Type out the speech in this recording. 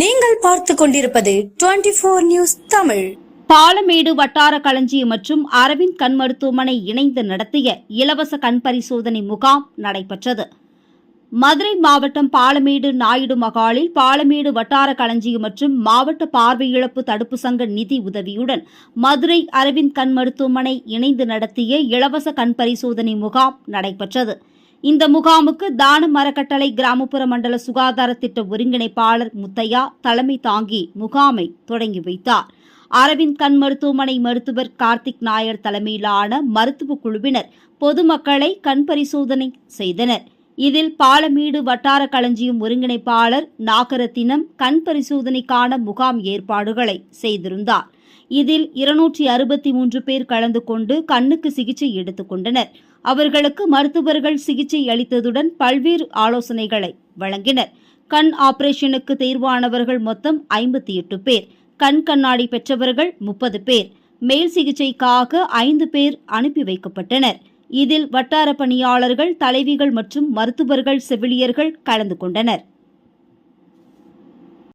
நீங்கள் பார்த்து கொண்டிருப்பது twenty four news Tamil. Palamedu வட்டார களஞ்சியம் மற்றும் அரவிந்த் கண் மருத்துவமனை இணைந்து நடத்திய இலவச கண் பரிசோதனை முகாம் நடைபெற்றது. மதுரை மாவட்டம் பாலமேடு நாயுடு மகாலில் பாலமேடு வட்டார களஞ்சியம் மற்றும் மாவட்ட பார்வை இழப்பு தடுப்பு சங்க நிதி உதவியுடன் மதுரை அரவிந்த் கண் மருத்துவமனை இணைந்து நடத்திய இலவச கண் பரிசோதனை முகாம் நடைபெற்றது. இந்த முகாமுக்கு தானம் அறக்கட்டளை கிராமப்புற மண்டல சுகாதார திட்ட ஒருங்கிணைப்பாளர் முத்தையா தலைமை தாங்கி முகாமை தொடங்கி வைத்தார். அரவிந்த் கண் மருத்துவமனை மருத்துவர் கார்த்திக் நாயர் தலைமையிலான மருத்துவ குழுவினர் பொதுமக்களை கண் பரிசோதனை செய்தனர். இதில் பாலமேடு வட்டார களஞ்சியம் ஒருங்கிணைப்பாளர் நாகரத்தினம் கண் பரிசோதனைக்கான முகாம் ஏற்பாடுகளை செய்திருந்தார். இதில் இருநூற்றி அறுபத்தி மூன்று பேர் கலந்து கொண்டு கண்ணுக்கு சிகிச்சை எடுத்துக் கொண்டனர். அவர்களுக்கு மருத்துவர்கள் சிகிச்சை அளித்ததுடன் பல்வேறு ஆலோசனைகளை வழங்கினர். கண் ஆபரேஷனுக்கு தேர்வானவர்கள் மொத்தம் ஐம்பத்தி எட்டு பேர். கண் கண்ணாடி பெற்றவர்கள் முப்பது பேர். மேல் சிகிச்சைக்காக ஐந்து பேர் அனுப்பி வைக்கப்பட்டனர். இதில் வட்டார பணியாளர்கள் தலைவிகள் மற்றும் மருத்துவர்கள் செவிலியர்கள் கலந்து கொண்டனர்.